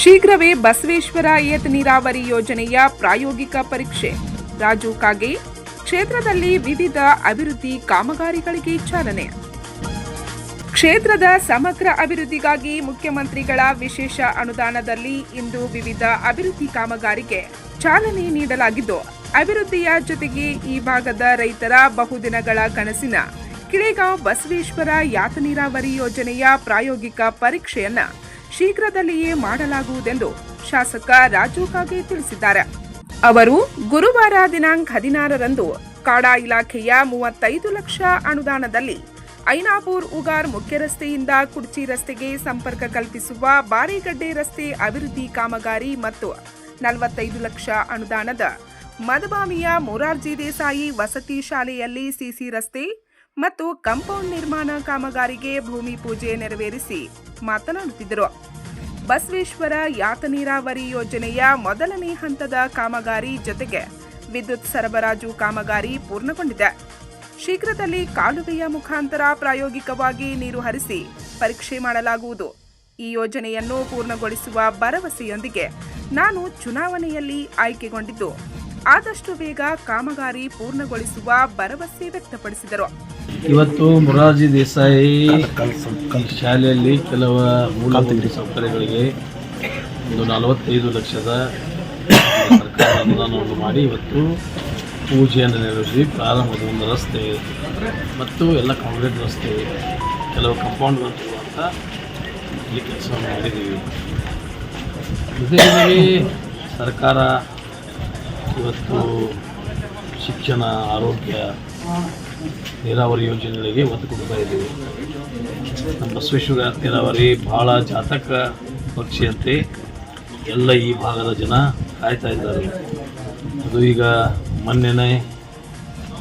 ಶೀಘ್ರವೇ ಬಸವೇಶ್ವರ ಏತ ನೀರಾವರಿ ಯೋಜನೆಯ ಪ್ರಾಯೋಗಿಕ ಪರೀಕ್ಷೆ. ರಾಜು ಕಾಗೆ, ಕ್ಷೇತ್ರದಲ್ಲಿ ವಿವಿಧ ಅಭಿವೃದ್ಧಿ ಕಾಮಗಾರಿಗಳಿಗೆ ಚಾಲನೆ. ಕ್ಷೇತ್ರದ ಸಮಗ್ರ ಅಭಿವೃದ್ಧಿಗಾಗಿ ಮುಖ್ಯಮಂತ್ರಿಗಳ ವಿಶೇಷ ಅನುದಾನದಲ್ಲಿ ಇಂದು ವಿವಿಧ ಅಭಿವೃದ್ಧಿ ಕಾಮಗಾರಿಗೆ ಚಾಲನೆ ನೀಡಲಾಗಿದ್ದು, ಅಭಿವೃದ್ಧಿಯ ಜೊತೆಗೆ ಈ ಭಾಗದ ರೈತರ ಬಹುದಿನಗಳ ಕನಸಿನ ಕಿಳೆಗಾಂವ್ ಬಸವೇಶ್ವರ ಯಾತ ನೀರಾವರಿ ಯೋಜನೆಯ ಪ್ರಾಯೋಗಿಕ ಪರೀಕ್ಷೆಯನ್ನ ಶೀಘ್ರದಲ್ಲಿಯೇ ಮಾಡಲಾಗುವುದೆಂದು ಶಾಸಕ ರಾಜು ಕಾಗೆ ತಿಳಿಸಿದ್ದಾರೆ. ಅವರು ಗುರುವಾರ ದಿನಾಂಕ ಹದಿನಾರರಂದು ಕಾಡಾ ಇಲಾಖೆಯ ಮೂವತ್ತೈದು ಲಕ್ಷ ಅನುದಾನದಲ್ಲಿ ಐನಾಪೂರ್ ಉಗಾರ್ ಮುಖ್ಯ ರಸ್ತೆಯಿಂದ ಕುಡ್ಚಿ ರಸ್ತೆಗೆ ಸಂಪರ್ಕ ಕಲ್ಪಿಸುವ ಬಾರಿಗಡ್ಡೆ ರಸ್ತೆ ಅಭಿವೃದ್ಧಿ ಕಾಮಗಾರಿ ಮತ್ತು ನಲವತ್ತೈದು ಲಕ್ಷ ಅನುದಾನದ ಮದಬಾಮಿಯ ಮೊರಾರ್ಜಿ ದೇಸಾಯಿ ವಸತಿ ಶಾಲೆಯಲ್ಲಿ ಸಿಸಿ ರಸ್ತೆ ಮತ್ತು ಕಾಂಪೌಂಡ್ ನಿರ್ಮಾಣ ಕಾಮಗಾರಿಗೆ ಭೂಮಿ ಪೂಜೆ ನೆರವೇರಿಸಿ ಮಾತನಾಡುತ್ತಿದ್ದರು. ಬಸವೇಶ್ವರ ಯಾತ ನೀರಾವರಿ ಯೋಜನೆಯ ಮೊದಲನೇ ಹಂತದ ಕಾಮಗಾರಿ ಜೊತೆಗೆ ವಿದ್ಯುತ್ ಸರಬರಾಜು ಕಾಮಗಾರಿ ಪೂರ್ಣಗೊಂಡಿದೆ. ಶೀಘ್ರದಲ್ಲಿ ಕಾಲುವೆಯ ಮುಖಾಂತರ ಪ್ರಾಯೋಗಿಕವಾಗಿ ನೀರು ಹರಿಸಿ ಪರೀಕ್ಷೆ ಮಾಡಲಾಗುವುದು. ಈ ಯೋಜನೆಯನ್ನು ಪೂರ್ಣಗೊಳಿಸುವ ಭರವಸೆಯೊಂದಿಗೆ ನಾನು ಚುನಾವಣೆಯಲ್ಲಿ ಆಯ್ಕೆಗೊಂಡಿದ್ದು. ಆದಷ್ಟು ಬೇಗ ಕಾಮಗಾರಿ ಪೂರ್ಣಗೊಳಿಸುವ ಭರವಸೆ ವ್ಯಕ್ತಪಡಿಸಿದರು. ಇವತ್ತು ಮುರಾರ್ಜಿ ದೇಸಾಯಿ ಶಾಲೆಯಲ್ಲಿ ಕೆಲವು ಮೂಲಭೂತ ಸೌಕರ್ಯಗಳಿಗೆ ಒಂದು ನಲವತ್ತೈದು ಲಕ್ಷದ ಸರ್ಕಾರ ಅನುದಾನವನ್ನು ಮಾಡಿ ಇವತ್ತು ಪೂಜೆಯನ್ನು ನೆರವೇರಿಸಿ ಪ್ರಾರಂಭದ ಒಂದು ರಸ್ತೆ ಮತ್ತು ಎಲ್ಲ ಕಾಂಕ್ರೀಟ್ ರಸ್ತೆ, ಕೆಲವು ಕಂಪೌಂಡ್ ಅಂತ ಇಲ್ಲಿ ಕೆಲಸವನ್ನು ಮಾಡಿದ್ದೀವಿ. ಜೊತೆಗೆ ಸರ್ಕಾರ ಇವತ್ತು ಶಿಕ್ಷಣ, ಆರೋಗ್ಯ, ನೀರಾವರಿ ಯೋಜನೆಗಳಿಗೆ ಒತ್ತು ಕೊಡ್ತಾ ಇದ್ದೀವಿ. ನಮ್ಮ ಬಸವೇಶ್ವರ ನೀರಾವರಿ ಭಾಳ ಜಾತಕ ಪಕ್ಷಿಯಂತೆ ಎಲ್ಲ ಈ ಭಾಗದ ಜನ ಕಾಯ್ತಾ ಇದ್ದಾರೆ. ಅದು ಈಗ ಮೊನ್ನೆನೇ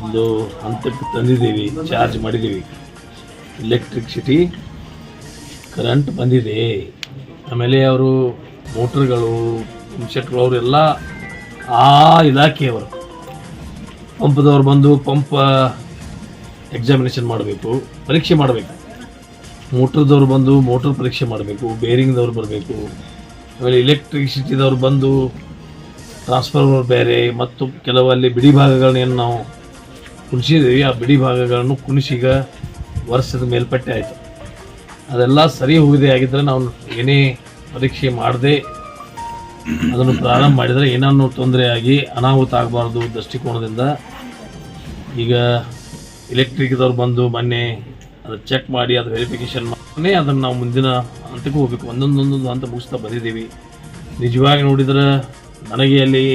ಒಂದು ಹಂತಕ್ಕೆ ತಂದಿದ್ದೀವಿ, ಚಾರ್ಜ್ ಮಾಡಿದ್ದೀವಿ. ಎಲೆಕ್ಟ್ರಿಕ್ಸಿಟಿ ಕರೆಂಟ್ ಬಂದಿದೆ. ಆಮೇಲೆ ಅವರು ಮೋಟ್ರ್ಗಳು ಇನ್ಸೆಟ್ಗಳು ಅವರೆಲ್ಲ ಆ ಇಲಾಖೆಯವರು ಪಂಪದವ್ರು ಬಂದು ಪಂಪ ಎಕ್ಸಾಮಿನೇಷನ್ ಮಾಡಬೇಕು, ಪರೀಕ್ಷೆ ಮಾಡಬೇಕು. ಮೋಟ್ರದವ್ರು ಬಂದು ಮೋಟ್ರ್ ಪರೀಕ್ಷೆ ಮಾಡಬೇಕು ಬೇರಿಂಗ್ದವ್ರು ಬರಬೇಕು, ಆಮೇಲೆ ಇಲೆಕ್ಟ್ರಿಸಿಟಿದವ್ರು ಬಂದು ಟ್ರಾನ್ಸ್ಫಾರ್ಮರ್ ಬೇರೆ ಮತ್ತು ಕೆಲವಲ್ಲಿ ಬಿಡಿ ಭಾಗಗಳನ್ನ ಏನು ನಾವು ಕುಣಿಸಿದ್ದೀವಿ ಆ ಬಿಡಿ ಭಾಗಗಳನ್ನು ಕುಣಿಸೀಗ ವರ್ಷದ ಮೇಲ್ಪಟ್ಟೆ ಆಯಿತು. ಅದೆಲ್ಲ ಸರಿ ಹೋಗಿದೆ ಆಗಿದ್ದರೆ ನಾವು ಏನೇ ಪರೀಕ್ಷೆ ಮಾಡದೆ ಅದನ್ನು ಪ್ರಾರಂಭ ಮಾಡಿದರೆ ಏನನ್ನು ತೊಂದರೆಯಾಗಿ ಅನಾಹುತ ಆಗಬಾರ್ದು ದೃಷ್ಟಿಕೋನದಿಂದ. ಈಗ ಎಲೆಕ್ಟ್ರಿಕ್ದವ್ರು ಬಂದು ಮೊನ್ನೆ ಅದು ಚೆಕ್ ಮಾಡಿ, ಅದು ವೆರಿಫಿಕೇಶನ್ ಮಾಡಿ ಅದನ್ನು ನಾವು ಮುಂದಿನ ಹಂತಕ್ಕೂ ಹೋಗಬೇಕು. ಒಂದೊಂದೊಂದೊಂದು ಹಂತ ಮುಗಿಸ್ತಾ ಬಂದಿದ್ದೀವಿ. ನಿಜವಾಗಿ ನೋಡಿದ್ರೆ ನನಗೆ ಅಲ್ಲಿ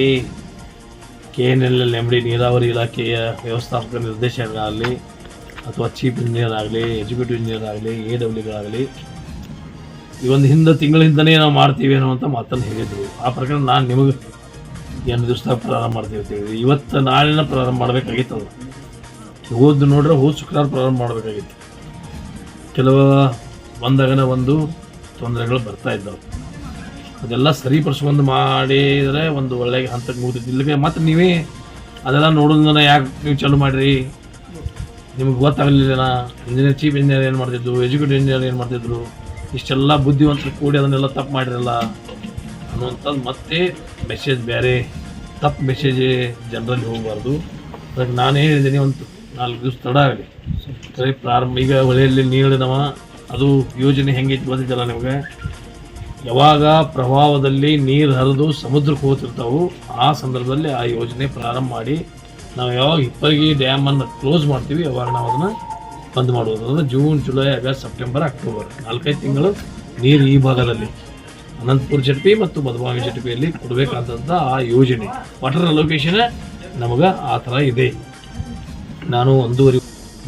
K N L L M D ನೀರಾವರಿ ಇಲಾಖೆಯ ವ್ಯವಸ್ಥಾಪಕ ನಿರ್ದೇಶಕರಾಗಲಿ, ಅಥವಾ ಚೀಫ್ ಇಂಜಿನಿಯರ್ ಆಗಲಿ, ಎಕ್ಸಿಕ್ಯೂಟಿವ್ ಇಂಜಿನಿಯರ್ ಆಗಲಿ, ಎ ಡಬ್ಲ್ಯೂಗಳಾಗಲಿ ಈ ಒಂದು ಹಿಂದೆ ತಿಂಗಳಿಂದನೇ ನಾವು ಮಾಡ್ತೀವಿ ಅಂತ ಮಾತನ್ನು ಹೇಳಿದರು. ಆ ಪ್ರಕಾರ ನಾನು ನಿಮಗೆ ಏನು ದಿವಸ ಪ್ರಾರಂಭ ಮಾಡ್ತೀವಿ ಅಂತ ಹೇಳಿದ್ವಿ ಇವತ್ತು ನಾಳೆನ ಪ್ರಾರಂಭ ಮಾಡಬೇಕಾಗಿತ್ತು ಅದು. ಹೋದ್ ನೋಡ್ರೆ ಹೋದ ಶುಕ್ರವಾರ ಪ್ರಾರಂಭ ಮಾಡಬೇಕಾಗಿತ್ತು. ಕೆಲವು ಒಂದಾಗನ ಒಂದು ತೊಂದರೆಗಳು ಬರ್ತಾ ಇದ್ದವು. ಅದೆಲ್ಲ ಸರಿಪಡಿಸ್ಕೊಂಡು ಮಾಡಿದರೆ ಒಂದು ಒಳ್ಳೆಯ ಹಂತಕ್ಕೆ ಮತ್ತು ಮತ್ತೆ ನೀವೇ ಅದೆಲ್ಲ ನೋಡೋದನ್ನ ಯಾಕೆ ನೀವು ಚಾಲು ಮಾಡಿರಿ? ನಿಮಗೆ ಗೊತ್ತಾಗಲಿಲ್ಲ ಇಂಜಿನಿಯರ್ ಚೀಫ್ ಇಂಜಿನಿಯರ್ ಏನು ಮಾಡ್ತಿದ್ರು? ಎಜುಕೇಟಿವ್ ಇಂಜಿನಿಯರ್ ಏನು ಮಾಡ್ತಿದ್ರು? ಇಷ್ಟೆಲ್ಲ ಬುದ್ಧಿವಂತರು ಕೂಡಿ ಅದನ್ನೆಲ್ಲ ತಪ್ಪು ಮಾಡಿರಲ್ಲ ಅನ್ನುವಂಥದ್ದು ಮತ್ತೆ ಮೆಸೇಜ್ ಬೇರೆ, ತಪ್ಪು ಮೆಸೇಜ್ ಜನರಲ್ಲಿ ಹೋಗಬಾರ್ದು. ಅದಕ್ಕೆ ನಾನೇ ಹೇಳಿದ್ದೀನಿ, ಒಂದು ನಾಲ್ಕು ದಿವಸ ತಡ ಆಗಲಿ. ಸರಿ, ಪ್ರಾರಂಭ, ಈಗ ಹೊಳೆಯಲ್ಲಿ ನೀಡಿದವ ಅದು ಯೋಜನೆ ಹೆಂಗೈತಿ ಬಂದಿದ್ದಲ್ಲ ನಿಮಗೆ. ಯಾವಾಗ ಪ್ರಭಾವದಲ್ಲಿ ನೀರು ಹರಿದು ಸಮುದ್ರಕ್ಕೆ ಹೋಗ್ತಿರ್ತಾವೆ ಆ ಸಂದರ್ಭದಲ್ಲಿ ಆ ಯೋಜನೆ ಪ್ರಾರಂಭ ಮಾಡಿ, ನಾವು ಯಾವಾಗ ಹಿಪ್ಪರಿಗೆ ಡ್ಯಾಮನ್ನು ಕ್ಲೋಸ್ ಮಾಡ್ತೀವಿ ಯಾವಾಗ ನಾವು ಅದನ್ನು ಬಂದ್ ಮಾಡುವುದು ಅಂದ್ರೆ June, July, August, September, October ನಾಲ್ಕೈದು ತಿಂಗಳು ನೀರು ಈ ಭಾಗದಲ್ಲಿ. ಅನಂತಪುರ ಜಟ್ಪಿ ಮತ್ತು ಮಧುಬಾವಿ ಜಟ್ಪಿಯಲ್ಲಿ ಕೊಡಬೇಕಾದಂಥ ಆ ಯೋಜನೆ. ವಾಟರ್ ಅಲೋಕೇಶನ್ ನಮಗೆ ಆ ಥರ ಇದೆ. ನಾನು ಒಂದೂವರೆ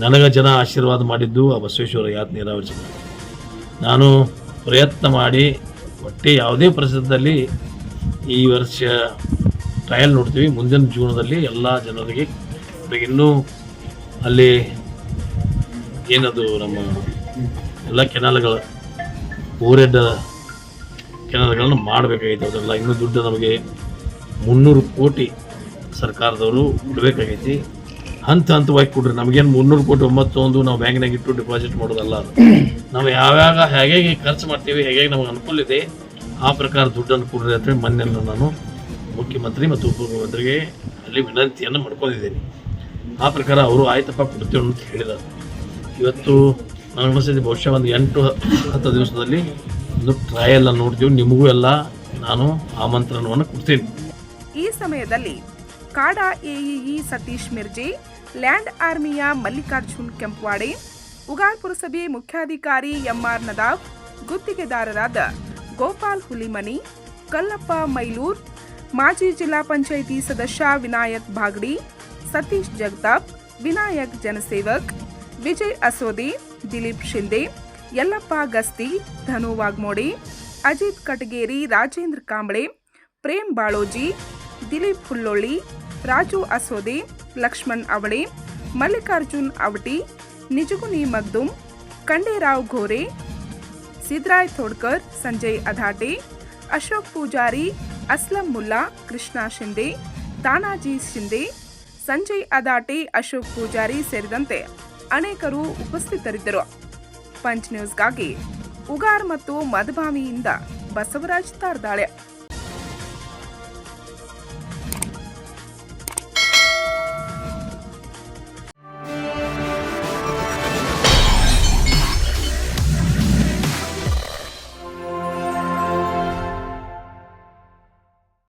ನನಗೆ ಜನ ಆಶೀರ್ವಾದ ಮಾಡಿದ್ದು ಆ ಬಸವೇಶ್ವರ ಯಾತ್ ನೀರಾವರಿ ಜನ. ನಾನು ಪ್ರಯತ್ನ ಮಾಡಿ ಒಟ್ಟೆ ಯಾವುದೇ ಪರಿಸರದಲ್ಲಿ ಈ ವರ್ಷ ಟ್ರಯಲ್ ನೋಡ್ತೀವಿ. ಮುಂದಿನ ಜೂನದಲ್ಲಿ ಎಲ್ಲ ಜನರಿಗೆ, ಇನ್ನೂ ಅಲ್ಲಿ ಏನದು ನಮ್ಮ ಎಲ್ಲ ಕೆನಾಲ್ಗಳ ಓರೆಡ್ಡ ಕೆನಾಲ್ಗಳನ್ನು ಮಾಡಬೇಕಾಗಿತ್ತು ಅದೆಲ್ಲ ಇನ್ನೂ ದುಡ್ಡು ನಮಗೆ ಮುನ್ನೂರು ಕೋಟಿ ಸರ್ಕಾರದವರು ಕೊಡಬೇಕಾಗೈತಿ. ಹಂತ ಹಂತವಾಗಿ ಕೊಡ್ರಿ. ನಮಗೇನು ಮುನ್ನೂರು ಕೋಟಿ ಒಂಬತ್ತು ಒಂದು ನಾವು ಬ್ಯಾಂಕ್ನಾಗ ಇಟ್ಟು ಡಿಪಾಸಿಟ್ ಮಾಡೋದಲ್ಲ ನಾವು ಯಾವ್ಯಾವ ಹೇಗೆ ಖರ್ಚು ಮಾಡ್ತೀವಿ, ಹೇಗೆ ನಮಗೆ ಅನುಕೂಲ ಇದೆ, ಆ ಪ್ರಕಾರ ದುಡ್ಡನ್ನು ಕೊಡ್ರಿ ಅಂತ ಮೊನ್ನೆ ನಾನು ಮುಖ್ಯಮಂತ್ರಿ ಮತ್ತು ಉಪಮುಖ್ಯಮಂತ್ರಿಗೆ ಅಲ್ಲಿ ವಿನಂತಿಯನ್ನು ಮಾಡ್ಕೊಂಡಿದ್ದೀನಿ. ಆ ಪ್ರಕಾರ ಅವರು ಆಯ್ತಪ್ಪ ಕೊಡ್ತೀವಿ ಅಂತ ಹೇಳಿದ್ದಾರೆ. ಇವತ್ತು ನಾನು ಅನಿಸ್ತದೆ ಬಹುಶಃ ಒಂದು ಎಂಟು ಹತ್ತು ದಿವಸದಲ್ಲಿ ಒಂದು ಟ್ರಯಲ್ ನೋಡ್ತೀವಿ. ನಿಮಗೂ ಎಲ್ಲ ನಾನು ಆಮಂತ್ರಣವನ್ನು ಕೊಡ್ತೀನಿ. ಈ ಸಮಯದಲ್ಲಿ ಕಾಡಾ ಎಇಇ ಸತೀಶ್ ಮಿರ್ಜಿ, ಲ್ಯಾಂಡ್ ಆರ್ಮಿಯ ಮಲ್ಲಿಕಾರ್ಜುನ್ ಕೆಂಪವಾಡೆ, ಉಗಾರ್ ಪುರಸಭೆ ಮುಖ್ಯಾಧಿಕಾರಿ ಎಂಆರ್ ನದಾಫ್, ಗುತ್ತಿಗೆದಾರರಾದ ಗೋಪಾಲ್ ಹುಲಿಮನಿ, ಕಲ್ಲಪ್ಪ ಮೈಲೂರ್, ಮಾಜಿ ಜಿಲ್ಲಾ ಪಂಚಾಯಿತಿ ಸದಸ್ಯ ವಿನಾಯಕ್ ಬಾಗ್ಡಿ, ಸತೀಶ್ ಜಗತಾಪ್, ವಿನಾಯಕ್ ಜನಸೇವಕ್ ವಿಜಯ್ ಅಸೋದಿ, ದಿಲೀಪ್ ಶಿಂದೆ ಯಲ್ಲಪ್ಪ ಗಸ್ತಿ, ಧನು ವಾಗ್ಮೋಡಿ, ಅಜಿತ್ ಕಟಗೇರಿ, ರಾಜೇಂದ್ರ ಕಾಂಬಳೆ, ಪ್ರೇಮ್ ಬಾಳೋಜಿ, ದಿಲೀಪ್ ಹುಲ್ಲೊಳ್ಳಿ, ರಾಜು ಅಸೋದೆ, ಲಕ್ಷ್ಮಣ್ ಅವಳೆ, ಮಲ್ಲಿಕಾರ್ಜುನ್ ಅವಟಿ ನಿಜಗುನಿ ಮಗ್ದುಮ್ ಖಂಡೇರಾವ್ ಘೋರೆ, ಸಿದ್ರಾಯ್ ಥೋಡ್ಕರ್ ಸಂಜಯ್ ಅಧಾಟೆ, ಅಶೋಕ್ ಪೂಜಾರಿ, ಅಸ್ಲಂ ಮುಲ್ಲಾ, ಕೃಷ್ಣ ಶಿಂದೆ ತಾನಾಜಿ ಶಿಂದೆ ಸಂಜಯ್ ಅದಾಟೆ ಅಶೋಕ್ ಪೂಜಾರಿ ಸೇರಿದಂತೆ ಅನೇಕರು ಉಪಸ್ಥಿತರಿದ್ದರು. ಪಂಚ್ ನ್ಯೂಸ್ಗಾಗಿ ಉಗಾರ್ ಮತ್ತು ಮಧುಬಾವಿಯಿಂದ ಬಸವರಾಜ್ ತಾರ್ದಾಳೆ.